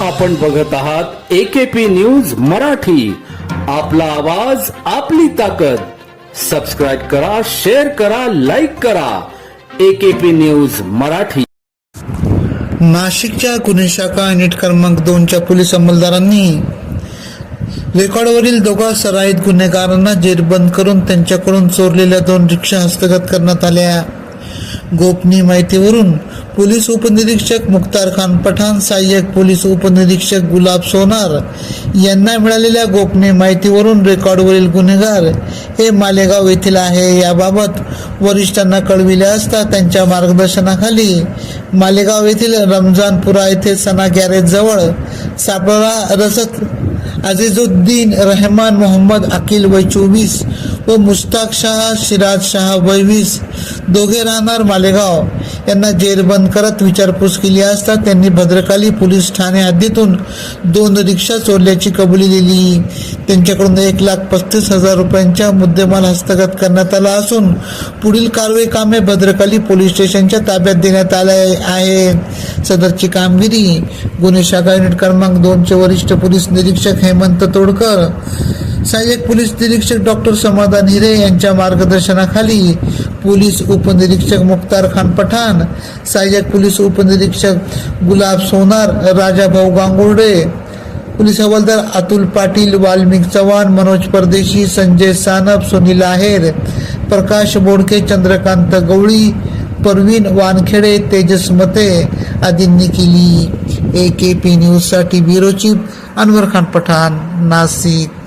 आपण बघत आहात एकेपी न्यूज मराठी. आपला आवाज आपली ताकद. सबस्क्राईब करा शेअर करा लाईक करा. AKP news Marathi. नाशिकच्या गुन्हे शाखा युनिट क्रमांक दोनच्या पोलीस अंमलदारांनी रेकॉर्डवरील दोघा सराईत गुन्हेगारांना जेरबंद करून त्यांच्याकडून चोरलेल्या दोन रिक्षा हस्तगत करण्यात आल्या. गोपनीय माहितीवरून पोलीस उपनिरीक्षक मुख्तार खान पठाण सहाय्यक पोलीस उपनिरीक्षक गुलाब सोनार यांना मिळालेल्या गोपनीय माहितीवरून रेकॉर्डवरील गुन्हेगार हे मालेगाव येथील आहे. याबाबत वरिष्ठांना कळविले असता त्यांच्या मार्गदर्शनाखाली मालेगाव येथील रमजानपुरा येथे सना गॅरेजजवळ सापळा रसद अझीजुद्दीन रहमान मोहम्मद अकिल वय चोवीस व मुश्ताक शाह सिराज शाह वय वीस. दोघे राहणार मालेगाव. यांना जेरबंद करत विचारपूस केली असता त्यांनी भद्रकाली पोलीस ठाणे हद्दीतून दोन रिक्षा चोरल्याची कबुली दिली. त्यांच्याकडून एक लाख पस्तीस हजार रुपयांच्या मुद्देमाल हस्तगत करण्यात आला असून पुढील कारवाई कामे भद्रकाली पोलीस स्टेशनच्या ताब्यात देण्यात आले आहे सदरची कामगिरी गुन्हे शाखा युनिट क्रमांक दोनचे वरिष्ठ पोलीस निरीक्षक हेमंत तोडकर सहाय्यक पोलीस निरीक्षक डॉक्टर समाधान हिरे यांच्या मार्गदर्शनाखाली पोलीस उपनिरीक्षक मुख्तार खान पठाण सहाय्यक पोलीस उपनिरीक्षक गुलाब सोनार राजाभाऊ गांगुर्डे पोलीस हवालदार अतुल पाटील वाल्मिक चव्हाण मनोज परदेशी संजय सानप सुनील आहेर प्रकाश बोडके चंद्रकांत गवळी परवीन वानखेडे तेजस मते आदींनी केली ए के पी न्यूजसाठी ब्युरो चीफ अनवर खान पठाण नाशिक.